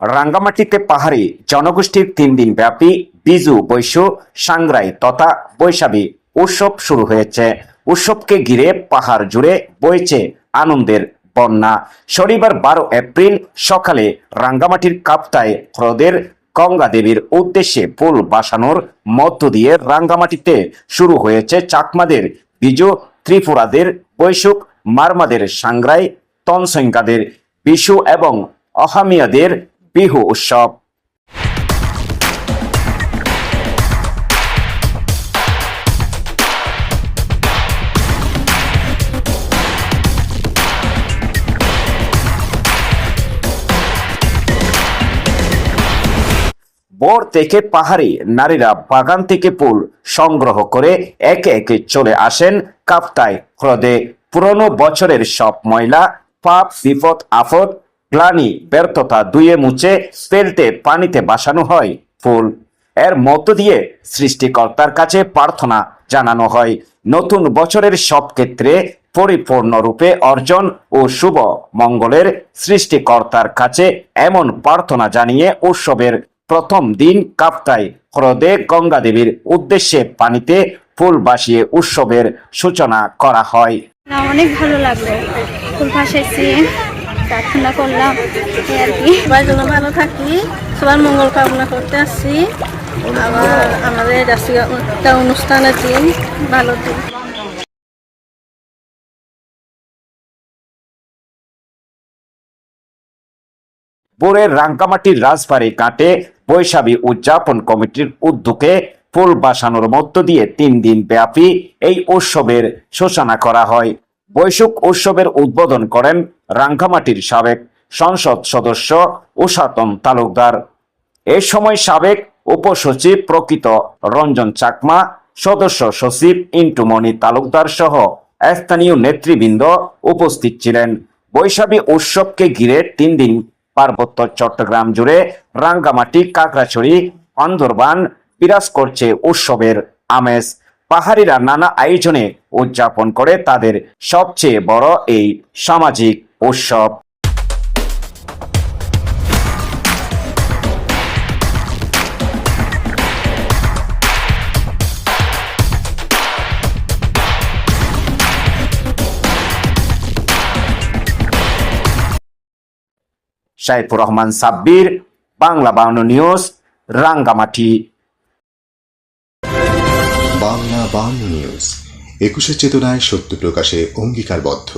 রাঙ্গামাটিতে পাহাড়ি জনগোষ্ঠীর তিন দিন ব্যাপী বিজু বৈশু সাংগ্রাই তথা বৈশাখী উৎসব শুরু হয়েছে। উৎসবকে ঘিরে পাহাড় জুড়ে বইছে আনন্দের বন্যা। শনিবার বারো এপ্রিল সকালে রাঙ্গামাটির কাপ্তায় হ্রদের গঙ্গা দেবীর উদ্দেশ্যে ফুল বাসানোর মধ্য দিয়ে রাঙ্গামাটিতে শুরু হয়েছে চাকমাদের বিজু, ত্রিপুরাদের বৈশুক মারমাদের সাংগ্রাই, তনসংখ্যাদের বিশু এবং অহামিয়াদের বিহু উৎসব ভোর থেকে পাহাড়ি নারীরা বাগান থেকে ফুল সংগ্রহ করে একে একে চলে আসেন কাপ্তায় হ্রদে। পুরনো বছরের সব ময়লা, পাপ, বিপদ আফত গ্লানি ব্যর্থতা দুয়ে মুছে পেল্টে পানিতে বাসানো হয় ফুল। এর মধ্য দিয়ে সৃষ্টিকর্তার কাছে প্রার্থনা জানানো হয়। নতুন বছরের সব ক্ষেত্রে পরিপূর্ণরূপে অর্জন ও শুভ মঙ্গলের সৃষ্টিকর্তার কাছে এমন প্রার্থনা জানিয়ে উৎসবের প্রথম দিন কাপ্তায় হ্রদে গঙ্গা দেবীর উদ্দেশ্যে পানিতে ফুল বাসিয়ে উৎসবের সূচনা করা হয়। অনেক ভালো লাগল ফুল ভাসাইছি প্রার্থনা করলাম। আর কি। সবাই যেন ভালো থাকি। সবার মঙ্গল কামনা করতে আসছি। আবার আমাদের আজকে একটা অনুষ্ঠানের দিন, ভালো দিন। বোরের রাঙ্কামাটির রাজবাড়ি কাটে বৈশাখী উদযাপন কমিটির উদ্যোগে ফুল বাসানোর মধ্য দিয়ে তিন দিন ব্যাপী এই উৎসবের সূচনা করা হয়। বৈশুক উৎসবের উদ্বোধন করেন রাঙ্কামাটির সাবেক সংসদ সদস্য উষাতন তালুকদার। এ সময় সাবেক উপসচিব প্রকৃত রঞ্জন চাকমা, সদস্য সচিব ইন্টুমণি তালুকদার সহ স্থানীয় নেতৃবৃন্দ উপস্থিত ছিলেন। বৈশাখী উৎসবকে ঘিরে তিন দিন পার্বত্য চট্টগ্রাম জুড়ে রাঙ্গামাটি, কাকড়াছড়ি আন্দরবান বিরাজ করছে উৎসবের আমেজ। পাহাড়িরা নানা আয়োজনে উদযাপন করে তাদের সবচেয়ে বড় এই সামাজিক উৎসব। সাইফুর রহমান সাব্বির, বাংলা বাংলা নিউজ, রাঙ্গামাটি। বাংলা বাংলা নিউজ, একুশে চেতনায় সত্য প্রকাশে অঙ্গীকারবদ্ধ।